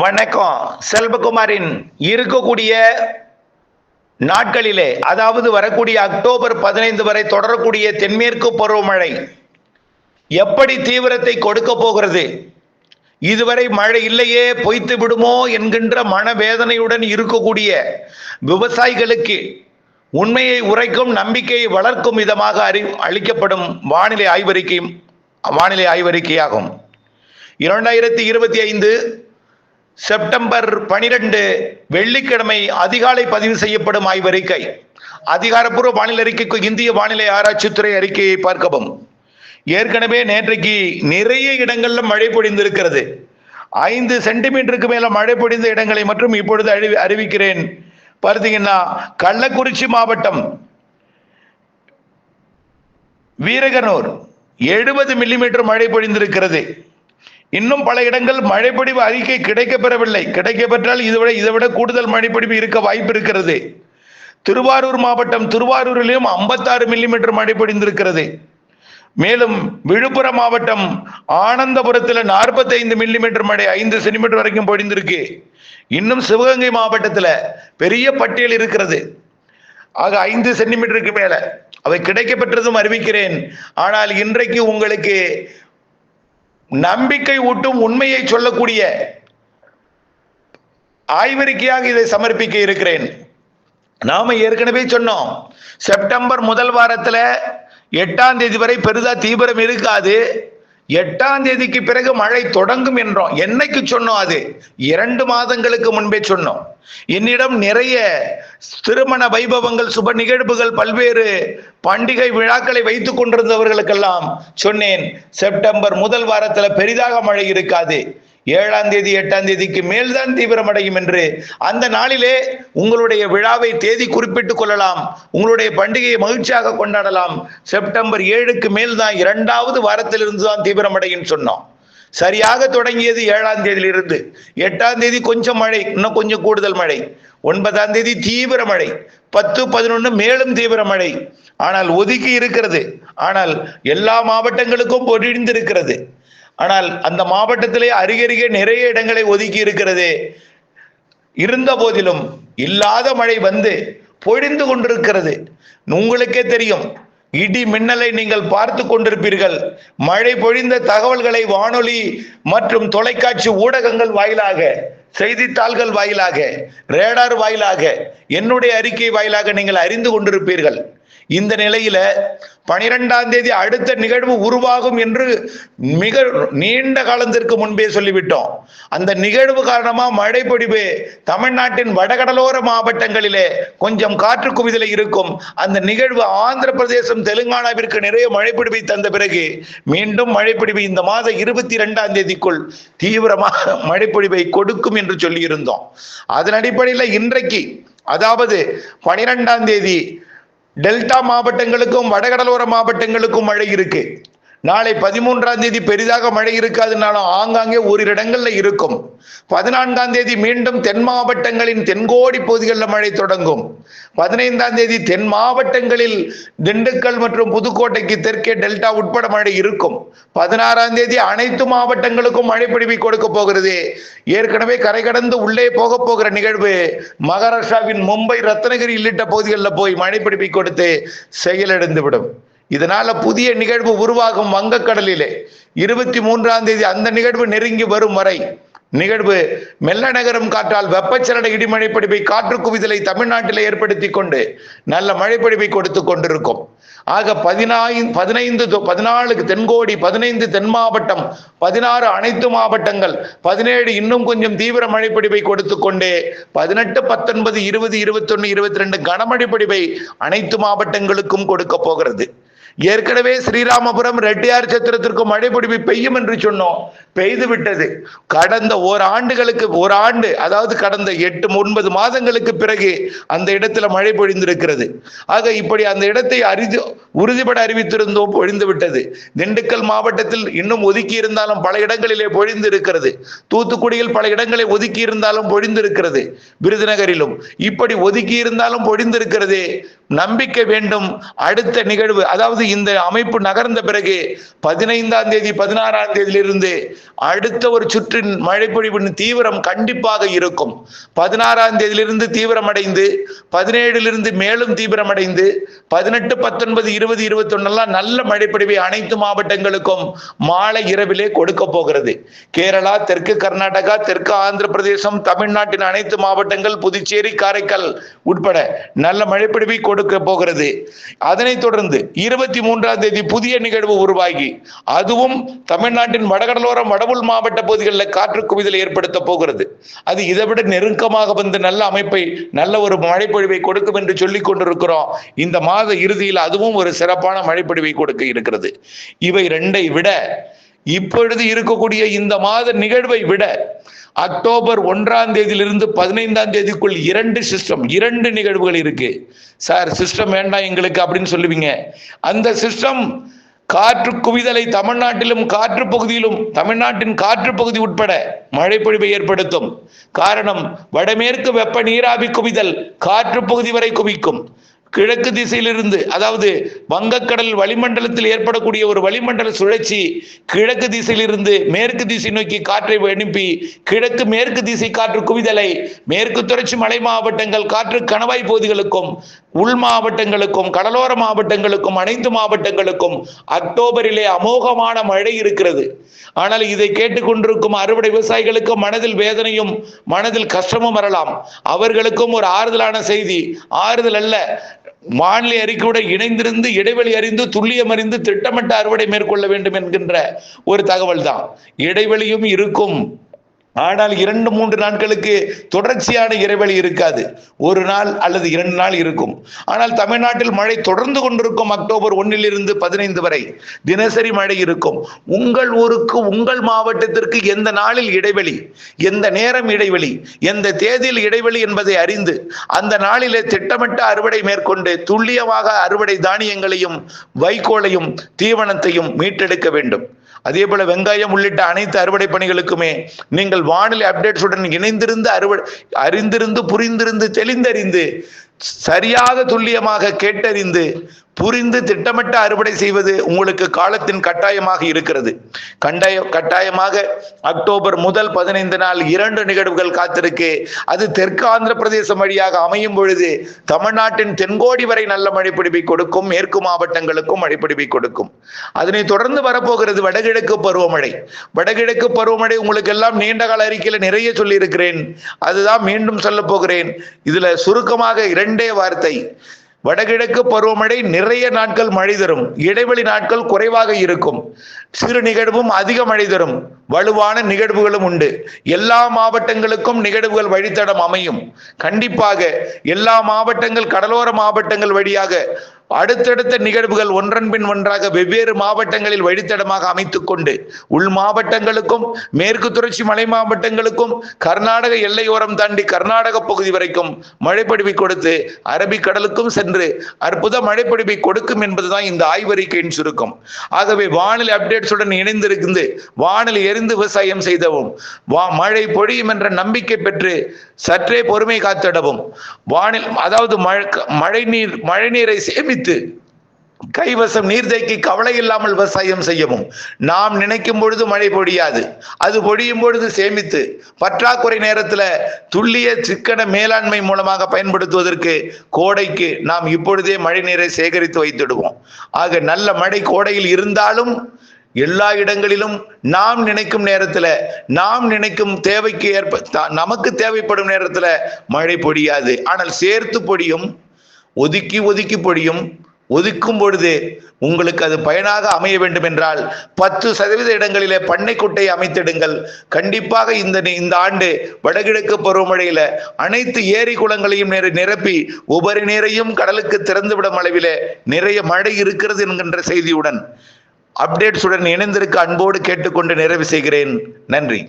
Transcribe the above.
வணக்கம். செல்வகுமாரின் இருக்கக்கூடிய நாட்களிலே அதாவது வரக்கூடிய அக்டோபர் பதினைந்து வரை தொடரக்கூடிய தென்மேற்கு பருவமழை எப்படி தீவிரத்தை கொடுக்க போகிறது? இதுவரை மழை இல்லையே பொய்த்து விடுமோ என்கின்ற மனவேதனையுடன் இருக்கக்கூடிய விவசாயிகளுக்கு உண்மையை உரைக்கும் நம்பிக்கையை வளர்க்கும் விதமாக அறி அளிக்கப்படும் வானிலை ஆய்வறிக்கையும் வானிலை ஆய்வறிக்கையாகும். இரண்டாயிரத்தி இருபத்தி ஐந்து செப்டம்பர் பனிரெண்டு வெள்ளிக்கிழமை அதிகாலை பதிவு செய்யப்படும் ஆய்வறிக்கை. அதிகாரப்பூர்வ வானிலை அறிக்கைக்கு இந்திய வானிலை ஆராய்ச்சித்துறை அறிக்கையை பார்க்கவும். ஏற்கனவே நேற்றைக்கு நிறைய இடங்கள்ல மழை பொழிந்திருக்கிறது. ஐந்து சென்டிமீட்டருக்கு மேல மழை பொழிந்த இடங்களை மற்றும் இப்பொழுது அறிவி அறிவிக்கிறேன். பார்த்தீங்கன்னா கள்ளக்குறிச்சி மாவட்டம் வீரகனூர் எழுபது மில்லிமீட்டர் மழை பொழிந்திருக்கிறது. இன்னும் பல இடங்கள் மழைப்பொழிவு அறிக்கை கிடைக்கப்பெறவில்லை. கிடைக்கப்பெற்றால் இதைவிட இதைவிட கூடுதல் மழைப்பொழிவு இருக்க வாய்ப்பு இருக்கிறது. திருவாரூர் மாவட்டம் திருவாரூரிலும் ஐம்பத்தாறு மில்லிமீட்டர் மழை பொழிந்திருக்கிறது. மேலும் விழுப்புரம் மாவட்டம் ஆனந்தபுரத்தில் நாற்பத்தைந்து மில்லிமீட்டர் மழை ஐந்து சென்டிமீட்டர் வரைக்கும் பொழிந்திருக்கு. இன்னும் சிவகங்கை மாவட்டத்தில் பெரிய பட்டியல் இருக்கிறது. ஆக ஐந்து சென்டிமீட்டருக்கு மேலே. அவை கிடைக்கப்பெற்றதும் அறிவிக்கிறேன். ஆனால் இன்றைக்கு உங்களுக்கு நம்பிக்கை ஊட்டும் உண்மையை சொல்லக்கூடிய ஆய்வறிக்கையாக இதை சமர்ப்பிக்க இருக்கிறேன். நாம ஏற்கனவே சொன்னோம் செப்டம்பர் முதல் வாரத்துல எட்டாம் தேதி வரை பெரிதா தீவிரம் இருக்காது. எட்டாம் தேதிக்கு பிறகு மழை தொடங்கும் என்றோம். என்னைக்கு சொன்னோம் அது? இரண்டு மாதங்களுக்கு முன்பே சொன்னோம். என்னிடம் நிறைய திருமண வைபவங்கள் சுப நிகழ்வுகள் பல்வேறு பண்டிகை விழாக்களை வைத்துக் கொண்டிருந்தவர்களுக்கெல்லாம் சொன்னேன் செப்டம்பர் முதல் வாரத்துல பெரிதாக மழை இருக்காது. ஏழாம் தேதி எட்டாம் தேதிக்கு மேல்தான் தீவிரமடையும் என்று அந்த நாளிலே உங்களுடைய விழாவை தேதி குறிப்பிட்டுக் கொள்ளலாம். உங்களுடைய பண்டிகையை மகிழ்ச்சியாக கொண்டாடலாம். செப்டம்பர் ஏழுக்கு மேல் தான் இரண்டாவது வாரத்திலிருந்து தான் தீவிரமடையும் சொன்னோம். சரியாக தொடங்கியது ஏழாம் தேதியிலிருந்து. எட்டாம் தேதி கொஞ்சம் மழை இன்னும் கொஞ்சம் கூடுதல் மழை. ஒன்பதாம் தேதி தீவிர மழை பத்து பதினொன்று மேலும் தீவிர மழை ஆனால் ஒதுக்கி இருக்கிறது. ஆனால் எல்லா மாவட்டங்களுக்கும் பொழிந்திருக்கிறது ஆனால் அந்த மாவட்டத்திலே அருகருகே நிறைய இடங்களை ஒதுக்கி இருக்கிறது. இருந்த போதிலும் இல்லாத மழை வந்து பொழிந்து கொண்டிருக்கிறது. உங்களுக்கே தெரியும் இடி மின்னலை நீங்கள் பார்த்து கொண்டிருப்பீர்கள். மழை பொழிந்த தகவல்களை வானொலி மற்றும் தொலைக்காட்சி ஊடகங்கள் வாயிலாக செய்தித்தாள்கள் வாயிலாக ரேடார் வாயிலாக என்னுடைய அறிக்கை வாயிலாக நீங்கள் அறிந்து கொண்டிருப்பீர்கள். இந்த நிலையில பனிரெண்டாம் தேதி அடுத்த நிகழ்வு உருவாகும் என்று மிக நீண்ட காலத்திற்கு முன்பே சொல்லிவிட்டோம். அந்த நிகழ்வு காரணமா மழை பொடிவு தமிழ்நாட்டின் வடகடலோர மாவட்டங்களிலே கொஞ்சம் காற்று குவிதலை இருக்கும். அந்த நிகழ்வு ஆந்திர பிரதேசம் தெலுங்கானாவிற்கு நிறைய மழைப்பிடிவை தந்த பிறகு மீண்டும் மழைப்பிடிவு இந்த மாதம் இருபத்தி இரண்டாம் தேதிக்குள் தீவிரமாக மழைப்பொழிவை கொடுக்கும் என்று சொல்லியிருந்தோம். அதன் அடிப்படையில் இன்றைக்கு அதாவது பனிரெண்டாம் தேதி டெல்டா மாவட்டங்களுக்கும் வடகடலோர மாவட்டங்களுக்கும் மழை இருக்கு. நாளை பதிமூன்றாம் தேதி பெரிதாக மழை இருக்காதுனாலும் ஆங்காங்கே ஓரிரு இடங்கள்ல இருக்கும். பதினான்காம் தேதி மீண்டும் தென் மாவட்டங்களின் தென்கோடி பகுதிகளில் மழை தொடங்கும். பதினைந்தாம் தேதி தென் மாவட்டங்களில் திண்டுக்கல் மற்றும் புதுக்கோட்டைக்கு தெற்கே டெல்டா உட்பட மழை இருக்கும். பதினாறாம் தேதி அனைத்து மாவட்டங்களுக்கும் மழை பிடிவி கொடுக்க போகிறது. ஏற்கனவே கரை கடந்து உள்ளே போக போகிற நிகழ்வு மகாராஷ்டிராவின் மும்பை ரத்னகிரி உள்ளிட்ட பகுதிகளில் போய் மழை பிடிப்பை கொடுத்து செயலிழந்து விடும் இதனால புதிய நிகழ்வு உருவாகும் வங்கக்கடலிலே. இருபத்தி மூன்றாம் தேதி அந்த நிகழ்வு நெருங்கி வரும் வரை நிகழ்வு மெல்ல நகரம் காற்றால் வெப்பச்சலன இடிமழை பிடிப்பை காற்று குவிதலை தமிழ்நாட்டில் ஏற்படுத்தி கொண்டு நல்ல மழைப்பிடிப்பை கொடுத்து கொண்டிருக்கும். ஆக பதினாய் பதினைந்து பதினாலுக்கு தென்கோடி பதினைந்து தென் மாவட்டம் பதினாறு அனைத்து மாவட்டங்கள் பதினேழு இன்னும் கொஞ்சம் தீவிர மழைப்பிடிப்பை கொடுத்து கொண்டே பதினெட்டு பத்தொன்பது இருபது இருபத்தொன்னு இருபத்தி ரெண்டு கனமழை பிடிப்பை அனைத்து மாவட்டங்களுக்கும் கொடுக்க போகிறது. ஏற்கனவே ஸ்ரீராமபுரம் ரெட்டியார் சத்திரத்திற்கு மழை பொழிவு பெய்யும் என்று சொன்னோம். பெய்து விட்டது. கடந்த ஒரு ஆண்டுகளுக்கு ஒரு ஆண்டு அதாவது கடந்த எட்டு ஒன்பது மாதங்களுக்கு பிறகு அந்த இடத்துல மழை பொழிந்திருக்கிறது. ஆக இப்படி அந்த இடத்தை அறிந்து உறுதிபட அறிவித்திருந்தோம் பொழிந்து விட்டது. திண்டுக்கல் மாவட்டத்தில் இன்னும் ஒதுக்கி இருந்தாலும் பல இடங்களிலே பொழிந்து இருக்கிறது தூத்துக்குடியில் பல இடங்களை ஒதுக்கி இருந்தாலும் பொழிந்திருக்கிறது விருதுநகரிலும். இப்படி ஒதுக்கி இருந்தாலும் பொழிந்திருக்கிறது நம்பிக்கை வேண்டும். அடுத்த நிகழ்வு அதாவது இந்த அமைப்பு நகர்ந்த பிறகு பதினைந்தாம் தேதி பதினாறாம் தேதியிலிருந்து அடுத்த ஒரு சுற்றின் மழைப்பொழிவின் தீவிரம் கண்டிப்பாக இருக்கும். பதினாறாம் தேதியிலிருந்து தீவிரமடைந்து பதினேழிலிருந்து மேலும் தீவிரமடைந்து பதினெட்டு பத்தொன்பது இருபது இருபத்தொன்னெல்லாம் நல்ல மழைப்பொழிவை அனைத்து மாவட்டங்களுக்கும் மாலை இரவிலே கொடுக்க போகிறது. கேரளா தெற்கு கர்நாடகா தெற்கு ஆந்திர பிரதேசம் தமிழ்நாட்டின் அனைத்து மாவட்டங்கள் புதுச்சேரி காரைக்கால் உட்பட நல்ல மழைப்பொழிவை கொடுக்க போகிறது. அதனைத் தொடர்ந்து இருபத்தி மூன்றாம் தேதி புதிய நிகழ்வு உருவாகி அதுவும் தமிழ்நாட்டின் வடகடலோரம் வடவுள் மாவட்ட பகுதிகளில் காற்று குவிதலை ஏற்படுத்த போகிறது. அது இதைவிட நெருக்கமாக வந்து நல்ல அமைப்பை நல்ல ஒரு மழைப்பொழிவை கொடுக்கும் என்று சொல்லிக் கொண்டிருக்கிறோம். இந்த மாத இறுதியில் அதுவும் ஒரு சிறப்பான மழைப்பொழிவை கொடுக்க இருக்கிறது. இவை ரெண்டை விட இப்பொழுது இருக்கக்கூடிய இந்த மாத நிகழ்வை விட அக்டோபர் ஒன்றாம் தேதியிலிருந்து பதினைந்தாம் தேதிக்குள் இரண்டு சிஸ்டம் இரண்டு நிகழ்வுகள் இருக்கு. சார் சிஸ்டம் வேண்டாம் எங்களுக்கு அப்படின்னு சொல்லுவீங்க. அந்த சிஸ்டம் காற்று குவிதலை தமிழ்நாட்டிலும் காற்று பகுதியிலும் தமிழ்நாட்டின் காற்று பகுதி உட்பட மழைப்பொழிவை ஏற்படுத்தும். காரணம் வடமேற்கு வெப்ப நீராவி குவிதல் காற்று பகுதி வரை குவிக்கும். கிழக்கு திசையிலிருந்து அதாவது வங்கக்கடல் வளிமண்டலத்தில் ஏற்படக்கூடிய ஒரு வளிமண்டல சுழற்சி கிழக்கு திசையிலிருந்து மேற்கு திசை நோக்கி காற்றை அனுப்பி கிழக்கு மேற்கு திசை காற்று குவிதலை மேற்கு தொடர்ச்சி மலை மாவட்டங்கள் காற்று கணவாய் பகுதிகளுக்கும் உள் மாவட்டங்களுக்கும் கடலோர மாவட்டங்களுக்கும் அனைத்து மாவட்டங்களுக்கும் அக்டோபரிலே அமோகமான மழை இருக்கிறது. ஆனால் இதை கேட்டுக்கொண்டிருக்கும் அறுவடை விவசாயிகளுக்கு மனதில் வேதனையும் மனதில் கஷ்டமும் வரலாம். அவர்களுக்கும் ஒரு ஆறுதலான செய்தி ஆறுதல் அல்ல வானிலை அறிக்கையுடன் இணைந்திருந்து இடைவெளி அறிந்து துல்லியம் அறிந்து திட்டமிட்ட அறுவடை மேற்கொள்ள வேண்டும் என்கின்ற ஒரு தகவல் தான் இடைவெளியும் இருக்கும். ஆனால் இரண்டு மூன்று நாட்களுக்கு தொடர்ச்சியான இடைவெளி இருக்காது. ஒரு நாள் அல்லது இரண்டு நாள் இருக்கும். ஆனால் தமிழ்நாட்டில் மழை தொடர்ந்து கொண்டிருக்கும் அக்டோபர் ஒன்னிலிருந்து பதினைந்து வரை தினசரி மழை இருக்கும். உங்கள் ஊருக்கு உங்கள் மாவட்டத்திற்கு எந்த நாளில் இடைவெளி எந்த நேரம் இடைவெளி எந்த தேதியில் இடைவெளி என்பதை அறிந்து அந்த நாளிலே திட்டமிட்ட அறுவடை மேற்கொண்டு துல்லியமாக அறுவடை தானியங்களையும் வைக்கோலையும் தீவனத்தையும் மீட்டெடுக்க வேண்டும். அதே போல வெங்காயம் உள்ளிட்ட அனைத்து அறுவடை பணிகளுக்குமே நீங்கள் வானிலை அப்டேட்ஸுடன் இணைந்திருந்து அறுவடை அறிந்திருந்து புரிந்திருந்து தெளிந்தறிந்து சரியாக துல்லியமாக கேட்டறிந்து புரிந்து திட்டமிட்ட அறுவடை செய்வது உங்களுக்கு காலத்தின் கட்டாயமாக இருக்கிறது. கண்டாய கட்டாயமாக அக்டோபர் முதல் பதினைந்து நாள் இரண்டு நிகழ்வுகள் காத்திருக்கு. அது தெற்கு ஆந்திர பிரதேசம் வழியாக அமையும் பொழுது தமிழ்நாட்டின் தென்கோடி வரை நல்ல மழைப்பிடிப்பை கொடுக்கும் மேற்கு மாவட்டங்களுக்கும் மழைப்பிடிப்பை கொடுக்கும். அதனை தொடர்ந்து வரப்போகிறது வடகிழக்கு பருவமழை. வடகிழக்கு பருவமழை உங்களுக்கு எல்லாம் நீண்ட கால அறிக்கையில் நிறைய சொல்லியிருக்கிறேன். அதுதான் மீண்டும் சொல்ல போகிறேன். இதுல சுருக்கமாக இரண்டே வார்த்தை. வடகிழக்கு பருவமழை நிறைய நாட்கள் மழை தரும். இடைவெளி நாட்கள் குறைவாக இருக்கும். சிறு நிகழ்வும் அதிக மழை தரும். வலுவான நிகழ்வுகளும் உண்டு. எல்லா மாவட்டங்களுக்கும் நிகழ்வுகள் வழித்தடம் அமையும். கண்டிப்பாக எல்லா மாவட்டங்கள் கடலோர மாவட்டங்கள் வழியாக அடுத்தடுத்த நிகழ்வுகள் ஒன்றன் பின் ஒன்றாக வெவ்வேறு மாவட்டங்களில் வழித்தடமாக அமைத்துக் கொண்டு உள் மாவட்டங்களுக்கும் மேற்கு தொடர்ச்சி மலை மாவட்டங்களுக்கும் கர்நாடக எல்லையோரம் தாண்டி கர்நாடக பகுதி வரைக்கும் மழைப்பொழிவை கொடுத்து அரபிக்கடலுக்கும் சென்று அற்புத மழைப்பொழிவை கொடுக்கும் என்பதுதான் இந்த ஆய்வறிக்கையின் சுருக்கம். ஆகவே வானிலை அப்டேட்ஸுடன் இணைந்திருந்து வானிலை எரிந்து விவசாயம் செய்தவும் வா மழை பொழியும் என்ற நம்பிக்கை பெற்று சற்றே பொறுமை காத்திடவும் வானில் அதாவது மழை மழை நீர் மழை நீரை சிந்தித்து கைவசம் நீர்த்தேக்கி கவலை இல்லாமல் விவசாயம் செய்யவும். நாம் நினைக்கும் பொழுது மழை பொழியாது. அது பொழியும் பொழுது சேமித்து பற்றாக்குறை நேரத்துல துல்லிய சிக்கன மேலாண்மை மூலமாக பயன்படுத்துவதற்கு கோடைக்கு நாம் இப்பொழுதே மழை நீரை சேகரித்து வைத்திடுவோம். ஆக நல்ல மழை கோடையில் இருந்தாலும் எல்லா இடங்களிலும் நாம் நினைக்கும் நேரத்துல நாம் நினைக்கும் தேவைக்கு ஏற்ப நமக்கு தேவைப்படும் நேரத்துல மழை பொழியாது. ஆனால் சேர்த்து பொடியும் ஒதுக்கி ஒதுக்கி பொழியும். ஒதுக்கும் பொழுது உங்களுக்கு அது பயனாக அமைய வேண்டும் என்றால் பத்து சதவீத இடங்களிலே பண்ணைக்குட்டை அமைத்திடுங்கள். கண்டிப்பாக இந்த இந்த ஆண்டு வடகிழக்கு பருவமழையில அனைத்து ஏரி குளங்களையும் நிரப்பி உபரி நீரையும் கடலுக்கு திறந்துவிடும் அளவிலே நிறைய மழை இருக்கிறது என்கின்ற செய்தியுடன் அப்டேட்ஸுடன் இணைந்திருக்க அன்போடு கேட்டுக்கொண்டு நிறைவு செய்கிறேன். நன்றி.